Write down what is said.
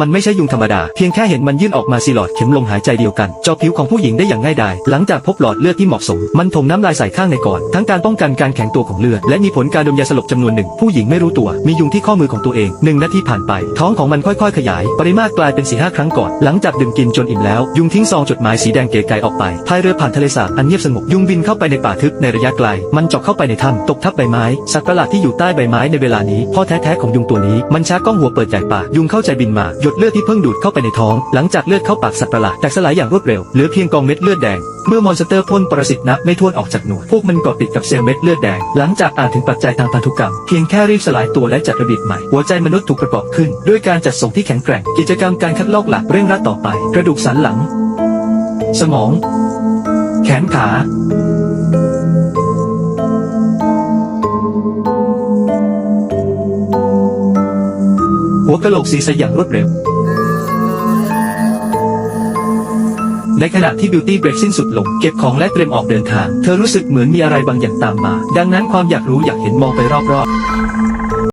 มันไม่ใช่ยุงธรรมดา เพียงแค่เห็นมันยื่นออกมาสีหลอดเข็มลมหายใจเดียวกันเจาะผิวของผู้หญิงได้อย่างง่ายดาย หลังจากพบหลอดเลือดที่เหมาะสม มันถมน้ำลายใส่ข้างในก่อน ทั้งการป้องกันการแข็งตัวของเลือด และมีผลการดมยาสลบจำนวนหนึ่ง ผู้หญิงไม่รู้ตัว มียุงที่ข้อมือของตัวเองหนึ่งนาทีผ่านไป ท้องของมันค่อยๆ ขยาย ปริมาตรกลายเป็นสี่ห้าครั้งก่อน หลังจากดื่มกินจนอิ่มแล้ว ยุงทิ้งซองจดหมายสีแดงเก๋ไก่ออกไปพายเรือผ่านทะเลสาบอันเงียบสงบ ยุงบินเข้าไปในป่าทึบในระยะไกล มันเจาะเข้าไปในถ้ำตกทับใบไม้ สัตว์ประหลาดที่อยู่ใต้ใบไม้ในเวลานี้พ่อแท้ๆของยุงตัวนี้ มันชักกล้องหัวเปิดใหญ่ปากยุงเข้าใจบินมายดเลือดที่เพิ่งดูดเข้าไปในท้อง หลังจากเลือดเข้าปากสัตว์ประหลาดแตกสลายอย่างรวดเร็วเหลือเพียงกองเม็ดเลือดแดงเมื่อมอนสเตอร์พ่นปรสิตนับไม่ถ้วนออกจากหน่วยพวกมันเกาะติดกับเซลล์เม็ดเลือดแดง หลังจากอ่านถึงปัจจัยทางพันธุกรรม เพียงแค่รีบสลายตัวและจัดระเบียบใหม่ หัวใจมนุษย์ถูกประกอบขึ้น ด้วยการจัดส่งที่แข็งแกร่ง กิจกรรมการคัดลอกหลักเร่งรัดต่อไป กระดูกสันหลัง สมอง แขนขา หัวกะโหลกศีรษะอย่างรวดเร็ว ในขณะที่บิวตี้เบรกสิ้นสุดลง เก็บของและเตรียมออกเดินทาง เธอรู้สึกเหมือนมีอะไรบางอย่างตามมา ดังนั้นความอยากรู้อยากเห็นมองไปรอบๆ